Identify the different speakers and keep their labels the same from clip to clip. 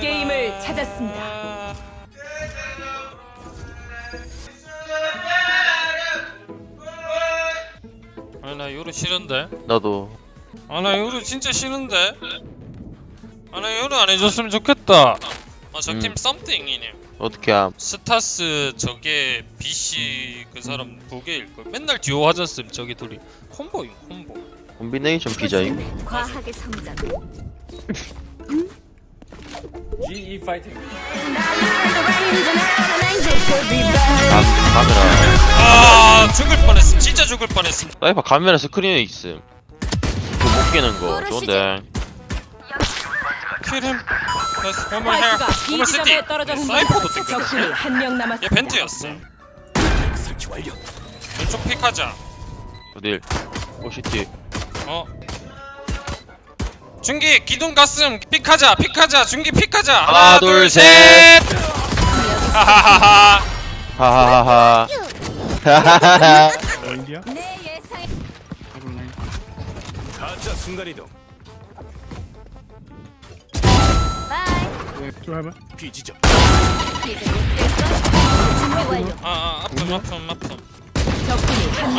Speaker 1: 게임을 찾았습니다.
Speaker 2: 아니 나 요루 싫은데?
Speaker 3: 나도.
Speaker 2: 아나 요루 진짜 싫은데? 아나 요루 안 해줬으면 좋겠다. 아 적팀
Speaker 3: 음.
Speaker 2: 썸띵이네
Speaker 3: 어떻게 함?
Speaker 2: 스타스 저게 BC 그 사람 두 개일 걸 맨날 듀오 하셨음 저기 둘이. 콤보임 콤보
Speaker 3: 콤비네이션 피자임
Speaker 1: 과학의 성장.
Speaker 4: GE 파이팅.
Speaker 3: 카, 카메라.
Speaker 2: 아 죽을 뻔했음 진짜 죽을 뻔했음
Speaker 3: 사이퍼 카메라 스크린에 있음. 그못 깨는 거. 좋은데.
Speaker 2: Let's one more here
Speaker 1: 스파이크가 지점에.
Speaker 2: 사이퍼도 땡겼어
Speaker 1: 적군이 한 명
Speaker 2: 얘
Speaker 1: 남았습니다.
Speaker 2: 벤트였어.
Speaker 4: 설치 완료.
Speaker 2: 왼쪽 픽하자.
Speaker 3: 어딜? 오시티
Speaker 2: 어. 중기 기둥 갔음. 픽하자 픽하자. 중기 픽하자. 하나,
Speaker 3: 하나,
Speaker 2: 둘
Speaker 3: 둘,
Speaker 2: 셋.
Speaker 3: 셋.
Speaker 2: 하하하하.
Speaker 3: 하하하하. 하하하하
Speaker 1: 내 예상.
Speaker 4: 가짜 순간 이동. B 지점.
Speaker 2: 아아 아픔 아픔 아픔.
Speaker 1: 한명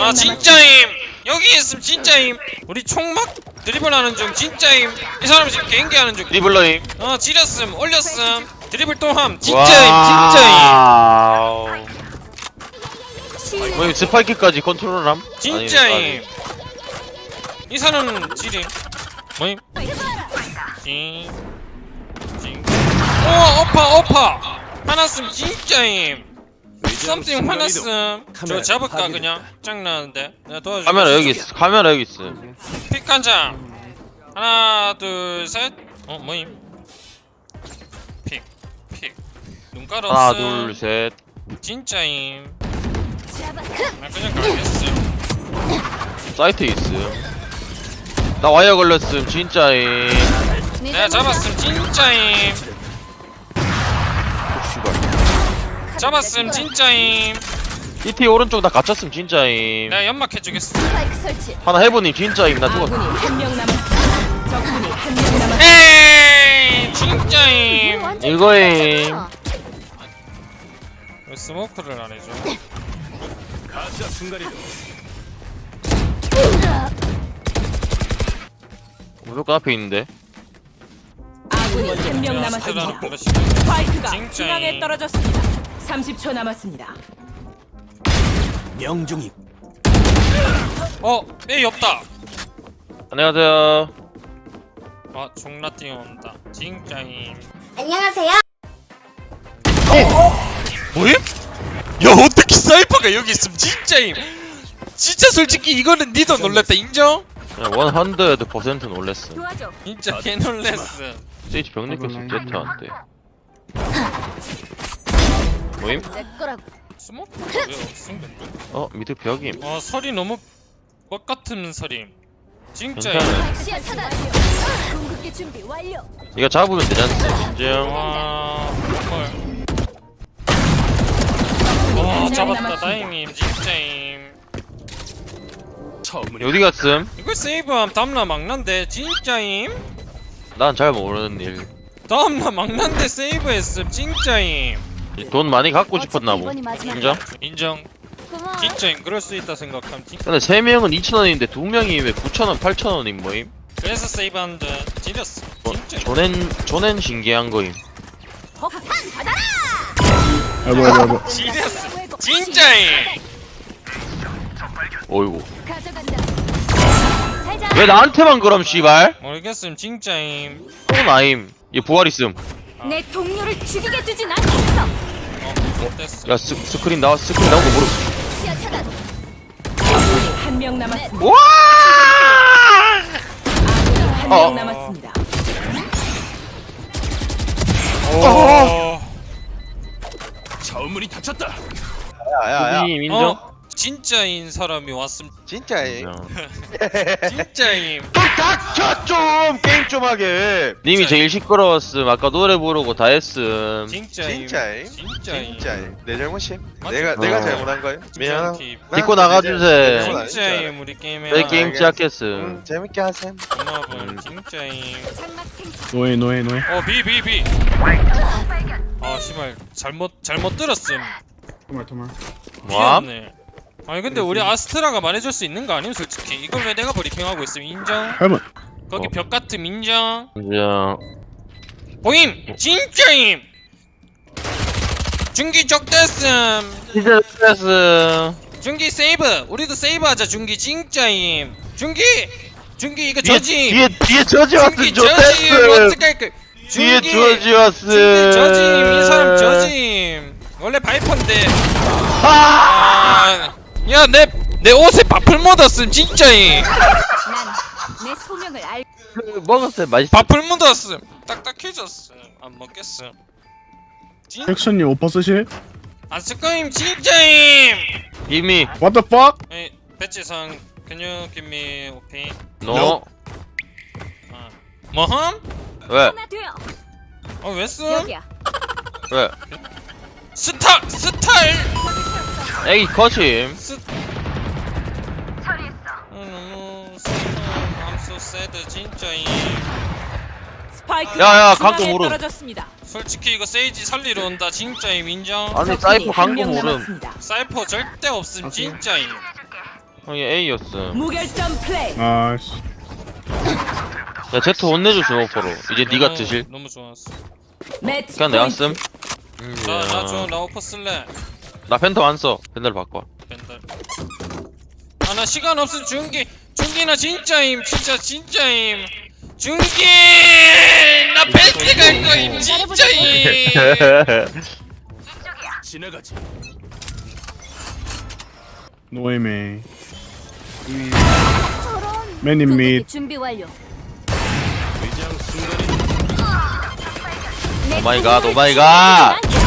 Speaker 2: 아. 진짜임 여기 있음 진짜임 우리 총막 드리블 하는 중 진짜임 이 사람 지금 개인기 하는 중.
Speaker 3: 리블러임
Speaker 2: 어 지렸음 올렸음. 드리블 또함. 진짜임 진짜임
Speaker 3: 와우 뭐 스파이크까지 컨트롤함?
Speaker 2: 진짜임 이 사람은 지림. 뭐임? 징징. 오 어파 어파. 화났음 진짜임 썸띵 화났음 저 잡을까 그냥 짱나는데 내가 도와줄게
Speaker 3: 카메라 여기 있어 카메라 여기 있어
Speaker 2: 픽한 장. 하나, 둘, 셋. 어, 뭐임? 픽, 픽. 눈 깔았어.
Speaker 3: 하나 둘셋
Speaker 2: 진짜임. 나 그냥 가겠음.
Speaker 3: 사이트에 있음 나 와이어 걸렸음 진짜임
Speaker 2: 내가 잡았음. 진짜임. 잡았음. 진짜임.
Speaker 3: 이티 오른쪽 다 갇혔음 진짜임
Speaker 2: 내가 연막 해주겠어.
Speaker 1: 스파이크 설치.
Speaker 3: 하나 해보님 진짜임 나 죽었어
Speaker 1: 아군이 한 명 남았습니다. 적군이 한 명 남았습니다.
Speaker 2: 에이, 진짜임.
Speaker 3: 이거임
Speaker 2: 왜 스모크를 안 해줘?
Speaker 4: 가짜 순간 이동.
Speaker 3: 무조건 앞에 있는데
Speaker 1: 아군이 한명
Speaker 2: 야,
Speaker 1: 남았습니다. 스파이크가
Speaker 2: 진짜임.
Speaker 1: 중앙에 떨어졌습니다. 30초 남았습니다.
Speaker 4: 명중이
Speaker 2: 어, 에이 없다.
Speaker 3: 안녕하세요
Speaker 2: 아, 종라 뛰어온다. 진짜임. 뭐임? 야 어떻게 사이퍼가 여기 있음 진짜임 진짜 솔직히 이거는 니도 놀랬다 인정?
Speaker 3: 그냥 100% 놀랬어
Speaker 1: 도와줘.
Speaker 2: 진짜 개 놀랬어
Speaker 3: 스테이지 병 느꼈음 제트한테 모임?
Speaker 2: 스모크가 왜 없음?
Speaker 3: 어 미드 벽임
Speaker 2: 아 설이 너무 뻑 같은 설임 진짜임
Speaker 3: 괜찮아
Speaker 1: 시야 차단. 공급기 준비 완료.
Speaker 3: 이거 잡으면 되잖아 인정
Speaker 2: 와 헐. 와 잡았다 다행임 진짜임
Speaker 4: 처음으로
Speaker 3: 어디 갔음?
Speaker 2: 이거 세이브함 다음날 막난데 진짜임?
Speaker 3: 난 잘 모르는 일.
Speaker 2: 다음날 막난데 세이브했음 진짜임
Speaker 3: 돈 많이 갖고 싶었나 보. 인정?
Speaker 2: 인정
Speaker 1: 고마워.
Speaker 2: 진짜임 그럴 수 있다 생각함 진
Speaker 3: 근데 세 명은 2,000원인데 두 명이 왜 9,000원, 8,000원인 뭐임?
Speaker 2: 그래서 세이브하는데 지렸어
Speaker 3: 어,
Speaker 2: 진짜
Speaker 3: 존엔 존엔 신기한 거임.
Speaker 1: 폭탄 받아라.
Speaker 2: 지렸어 진짜임
Speaker 3: 어이구.
Speaker 1: 가져간다. 살자.
Speaker 3: 왜 나한테만 그럼 씨발?
Speaker 2: 모르겠음 진짜임
Speaker 3: 또 나임. 얘 부활 있음.
Speaker 1: 내 동료를 죽이게 두진 않겠어.
Speaker 3: 어야 스, 스크린 나와 스크린 나오고 모르.
Speaker 1: 시야 차단. 아군이 한명 남았습니다.
Speaker 3: 와!
Speaker 1: 아군이 한명
Speaker 3: 어.
Speaker 1: 남았습니다.
Speaker 2: 오
Speaker 4: 처음문이 닫혔다.
Speaker 3: 야야야. 님 인정?
Speaker 2: 어? 진짜인 사람이 왔음
Speaker 3: 진짜임.
Speaker 2: 진짜임
Speaker 3: 좀 닥쳐 좀 게임
Speaker 5: 좀 하게.
Speaker 3: 님이 제일 시끄러웠음 아까 노래 부르고 다 했음
Speaker 2: 진짜임
Speaker 5: 진짜임.
Speaker 2: 진짜임
Speaker 5: 진짜임. 내 잘못임. 내가 내가
Speaker 3: 어.
Speaker 5: 잘못한 거예요. 미안.
Speaker 2: 팁.
Speaker 3: 딛고 나가주세요.
Speaker 2: 진짜임 우리 게임에
Speaker 3: 저희 게임
Speaker 5: 알겠어.
Speaker 3: 시작했음
Speaker 5: 음, 재밌게 하셈.
Speaker 2: 여러분 진짜임
Speaker 6: 노예 노예 노예
Speaker 2: 어비비비 아 씨발 잘못 잘못 들었음
Speaker 6: 정말 정말
Speaker 3: 뭐?
Speaker 2: 미안해 아니 근데 우리 아스트라가 말해줄 수 있는 거 아니면 솔직히? 이걸 왜 내가 브리핑하고 있음? 인정?
Speaker 6: 할문
Speaker 2: 거기
Speaker 3: 어.
Speaker 2: 벽 같음 인정?
Speaker 3: 그냥
Speaker 2: 보임! 진짜임 중기 적됐음.
Speaker 3: 진짜 됐음.
Speaker 2: 중기 세이브! 우리도 세이브 하자 중기. 진짜임 중기! 중기 이거
Speaker 3: 뒤에
Speaker 2: 저지
Speaker 3: 뒤에 뒤에 저지 왔음.
Speaker 2: 중기 저지
Speaker 3: 좋댔음.
Speaker 2: 어떡할 그
Speaker 3: 뒤에
Speaker 2: 중기
Speaker 3: 저지 왔음.
Speaker 2: 중기 저짐 이 사람 저짐 원래 바이퍼인데.
Speaker 3: 아!
Speaker 2: 아야내 내 옷에 밥풀 묻었음 진짜임
Speaker 1: 난내 소명을 알.
Speaker 3: 먹었어요 맛있어
Speaker 2: 밥풀 묻었음 딱딱해졌음 안 먹겠음 진
Speaker 6: 섹션님 오퍼 쓰실?
Speaker 2: 아스카임 진짜임
Speaker 3: 이미
Speaker 6: What the fuck?
Speaker 2: 에이 배치상 can you give me 오페이 너아 뭐함?
Speaker 3: 왜?
Speaker 1: 하나 되어.
Speaker 2: 어왜 씀?
Speaker 1: 여기야.
Speaker 3: 왜?
Speaker 2: 스타 스타일
Speaker 3: 애기 거침
Speaker 2: 스 어, 너무 슬픈 I'm so sad 진짜임
Speaker 1: 스파이크가
Speaker 3: 야, 야,
Speaker 1: 중앙에
Speaker 3: 강도 모름.
Speaker 1: 떨어졌습니다.
Speaker 2: 솔직히 이거 세이지 살리러 온다 진짜임 인정?
Speaker 3: 아니
Speaker 1: 적군이
Speaker 3: 사이퍼 모름.
Speaker 1: 남았습니다.
Speaker 2: 사이퍼 절대 없음 진짜임
Speaker 3: 형이 A였음.
Speaker 1: 무결점 플레이.
Speaker 6: 아이씨.
Speaker 3: 야 제트 혼내줬음 오퍼로. 이제 니가
Speaker 2: 너무-
Speaker 3: 드실.
Speaker 2: 너무 좋았어.
Speaker 1: 매치
Speaker 3: 그냥 내가
Speaker 1: 포인트.
Speaker 3: 씀? 음,
Speaker 2: 나나줘 나 오퍼 쓸래
Speaker 3: 나 팬텀 안써 팬더를 바꿔
Speaker 2: 벤달 아나 시간 없음 중기 중기나 진짜임 진짜 진짜임 중기 나 벤트 갈 거임 진짜임
Speaker 4: 지나가지.
Speaker 6: 노예메 맨인
Speaker 1: 궁극기
Speaker 6: 밋
Speaker 1: 준비 완료.
Speaker 4: 위장 순간이동.
Speaker 1: 내
Speaker 3: 마이 갓, 오 마이 갓.
Speaker 1: 않겠어.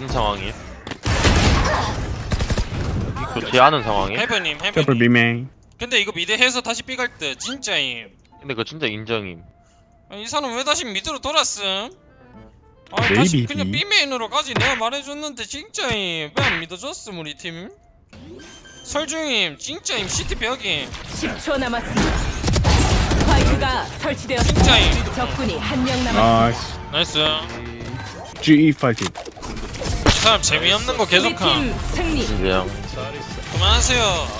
Speaker 3: 무슨 상황이야? 좋지 않은 상황이?
Speaker 2: 해버님
Speaker 6: 트래플
Speaker 2: 해버님
Speaker 6: 비메
Speaker 2: 근데 이거 미드 해서 다시 삐갈 때 진짜임
Speaker 3: 근데 그거 진짜 인정임
Speaker 2: 아, 이 사람 왜 다시 미드로 돌았음? 아 다시
Speaker 6: 베이비
Speaker 2: 그냥
Speaker 6: 비.
Speaker 2: B메인으로 가지 내가 말해줬는데 진짜임 왜 안 믿어줬음 우리 팀? 설중임 진짜임 시티 벽임
Speaker 1: 10초 남았습니다. 스파이크가 설치되었습니다.
Speaker 2: 진짜임
Speaker 1: 적군이 한 명 남았습니다.
Speaker 6: 나이스
Speaker 2: 나이스
Speaker 6: GE 파이팅
Speaker 2: 이 사람 재미없는 거 계속함
Speaker 1: 팀 승리.
Speaker 4: 잘했어.
Speaker 2: 그만하세요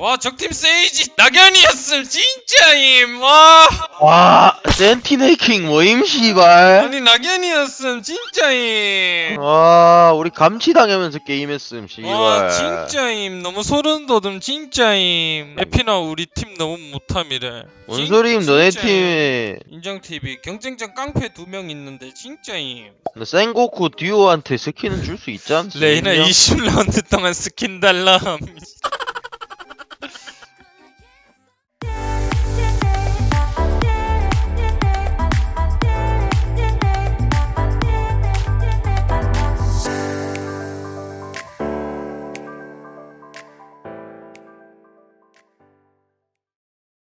Speaker 2: 와 적팀 세이지 낙연이었음 진짜임. 와.
Speaker 3: 와 센티네이킹 모임 씨발.
Speaker 2: 아니 낙연이었음 진짜임.
Speaker 3: 와 우리 감치당하면서 게임했음 씨발.
Speaker 2: 와 진짜임. 너무 소름 돋음 진짜임. 에피나 우리 팀 너무 못함이래.
Speaker 3: 뭔 소리임 너네
Speaker 2: 진짜임.
Speaker 3: 팀에
Speaker 2: 인정 TV 경쟁전 깡패 두 명 있는데 진짜임.
Speaker 3: 너 생고쿠 듀오한테 스킨은 줄 수 있지 않지?
Speaker 2: 레이나
Speaker 3: 인정?
Speaker 2: 20라운드 동안 스킨 달람